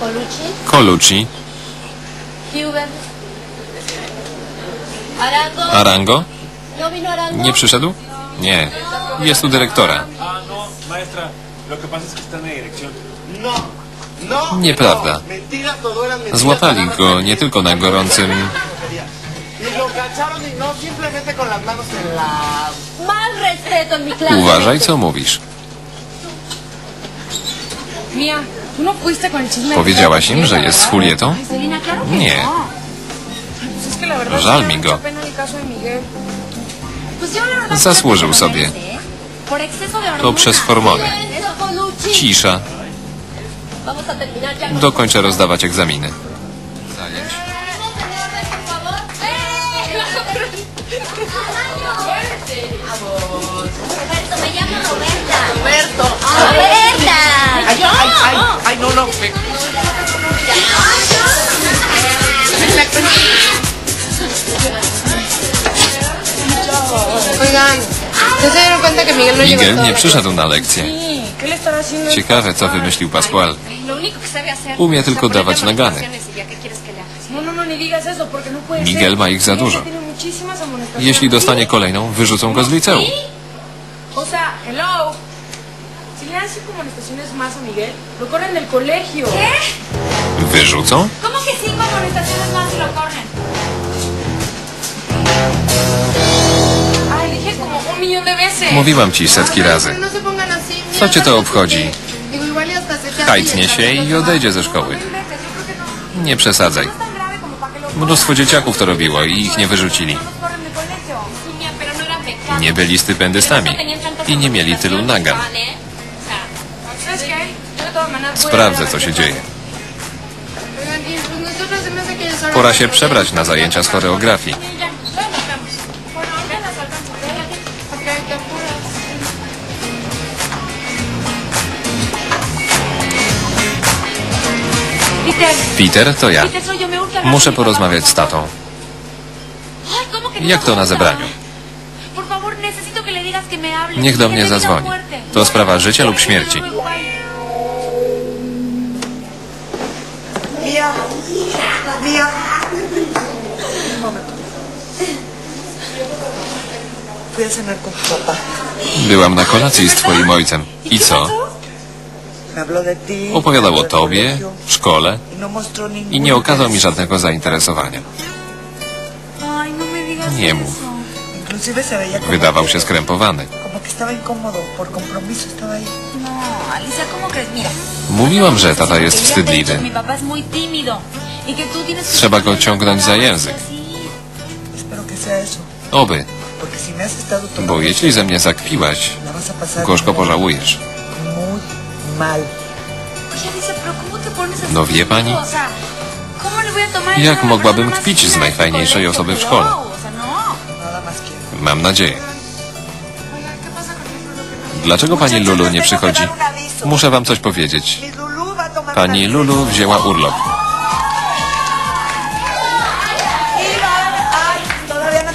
Colucci, Colucci, Huber, Arango. Arango? Nie przyszedł? Nie. Jest u dyrektora. No. No. Nieprawda. no. Złapali go nie tylko na gorącym... Y lo cacharon Powiedziałaś im, że jest z Julietą? Nie. no. Żal mi go. Zasłużył sobie. To przez hormony. Cisza. Dokończę rozdawać egzaminy. Zajęć. Miguel no nie przyszedł na lekcję. Sí, ¿qué le estará haciendo? Ciekawe, co wymyślił Pascual. Lo único que sabe hacer Umie tylko dawać nagany. No, no, no, ni digas eso, porque no puede Miguel ma ich za dużo. Jeśli dostanie kolejną, wyrzucą go z liceum. O Mówiłam ci setki razy. No pongan así. mira, Co cię to obchodzi? Hajtnie się i odejdzie ze szkoły. Nie przesadzaj. Mnóstwo dzieciaków to robiło i ich nie wyrzucili. No. Nie byli stypendystami i nie mieli tylu nagan. A Sprawdzę, co się dzieje. Y Pora się przebrać na zajęcia z choreografii. Peter, to ja. Muszę porozmawiać z tatą. Ay, ¿cómo que no Jak to na zebraniu? Niech do mnie zadzwoni. To sprawa życia lub śmierci. Byłam na kolacji z twoim ojcem. I co? Opowiadał o tobie, szkole Y no i nie okazał mi żadnego zainteresowania. No Nie mów. Wydawał się skrępowany. No. Mówiłam, że tata jest wstydliwy. Y Trzeba go ciągnąć za język. Oby, bo jeśli ze mnie zakpiłaś, gorzko pożałujesz. No wie pani? O sea, ¿cómo le voy a tomar Jak mogłabym kpić z najfajniejszej osoby w szkole? Mam nadzieję. Dlaczego pani Lulu nie przychodzi? Muszę wam coś powiedzieć. Pani Lulu wzięła urlop.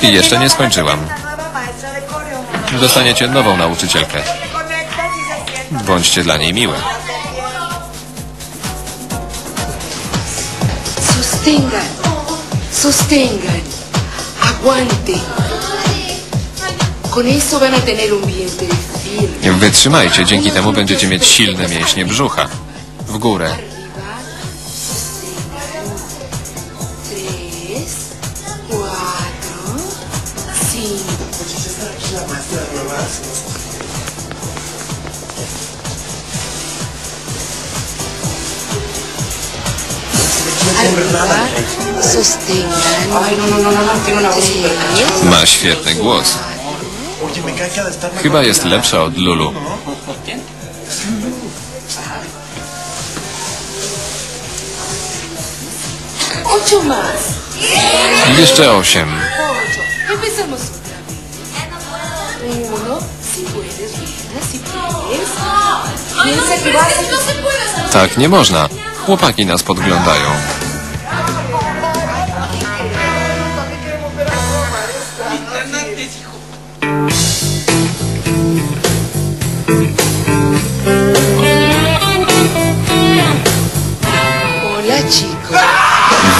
I jeszcze nie skończyłam. Dostaniecie nową nauczycielkę. Bądźcie dla niej miłe. Sostengan, sostengan, aguanten. Con eso van a tener un vientre. Wytrzymajcie, dzięki temu będziecie mieć silne mięśnie brzucha. W górę. Ma świetny głos. Chyba jest lepsza od Lulu. Jeszcze osiem. Tak nie można. Chłopaki nas podglądają.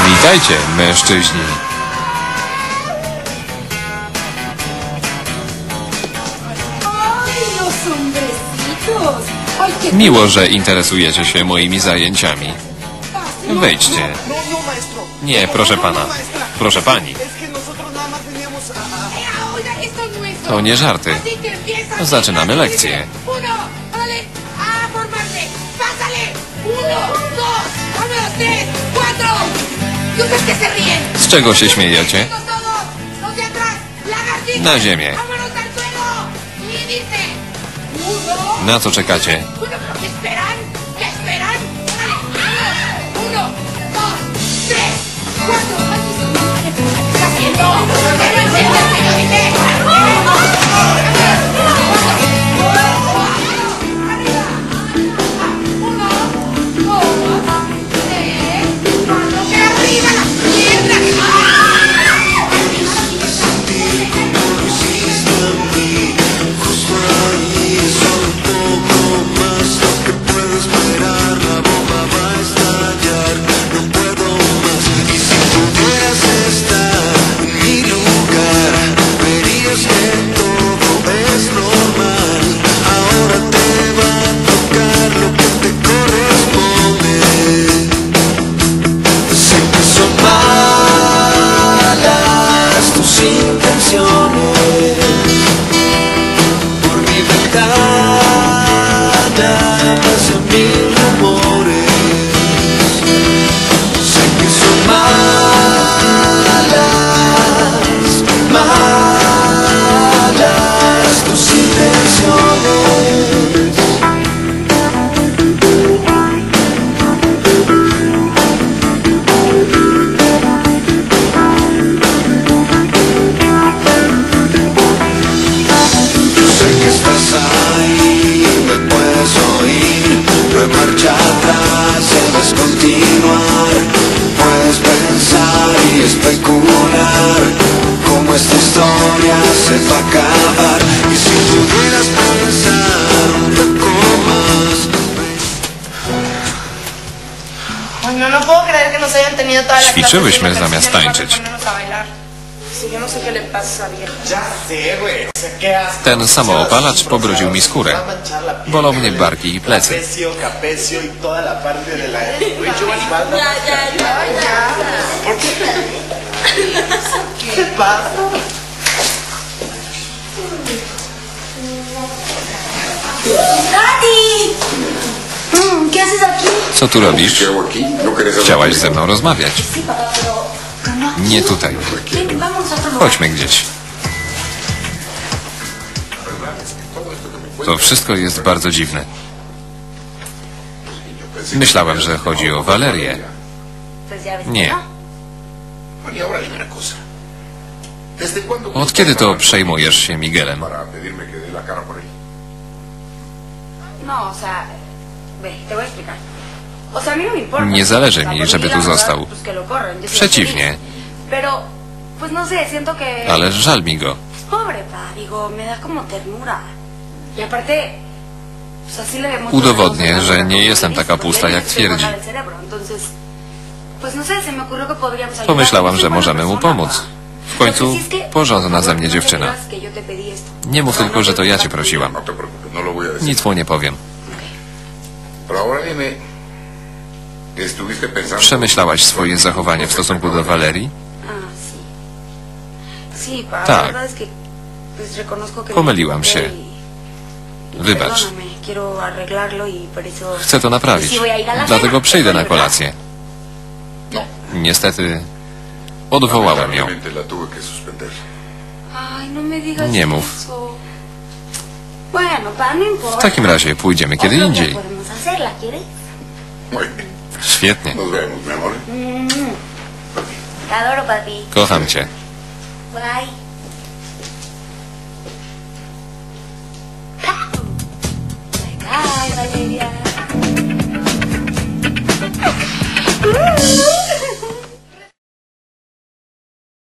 Witajcie, mężczyźni. Miło, że interesujecie się moimi zajęciami. Wejdźcie. Nie, proszę pana. Proszę pani. To nie żarty. Zaczynamy lekcję. Uno, órale, a formarse. Pásale. Uno, dos, vámonos, tres, cuatro. Historia se va a acabar. Y si pudieras pensar un poco más, Ay, no, no puedo creer que nos hayan tenido toda la clase Ćwiczyłyśmy zamiast tańczyć. no. Ten samoopalacz pobrudził mi skórę. Bolą mnie barki i plecy. Co tu robisz? ¿Qué hago aquí? ¿No querés hablar Chciałaś ze mną rozmawiać. Nie tutaj. Chodźmy gdzieś. To wszystko jest bardzo dziwne. Myślałem, że chodzi o Walerię. Nie. ¿no? Bueno, y ahora dime una cosa. ¿Desde cuándo Od kiedy to przejmujesz się Miguelem? No, o sea... Ve, te voy a explicar. O sea, a mí no me importa. Nie zależy mi, żeby tu został. Przeciwnie. Pero, pues no sé, siento que... Ale żal mi go. Pobre, pa, digo, me da como ternura. Y aparte. Udowodnię, że nie jestem taka pusta, jak twierdzi. No. Pomyślałam, że możemy mu pomóc. W końcu porządna por ze mnie no dziewczyna. Nie mów tylko, że to ja cię prosiłam. Nic mu nie powiem. Pero ahora dime, ¿estuviste pensando... Przemyślałaś swoje zachowanie w stosunku do Walerii? Ah, Tak. Pomyliłam się. y- y Wybacz. y. Chcę to naprawić. Dlatego przyjdę na kolację. No. Niestety odwołałem ją. Lamentablemente la W takim razie pójdziemy kiedy indziej. podemos hacerla, ¿quieres? Muy bien. Świetnie. Papi. Kocham cię. Bye.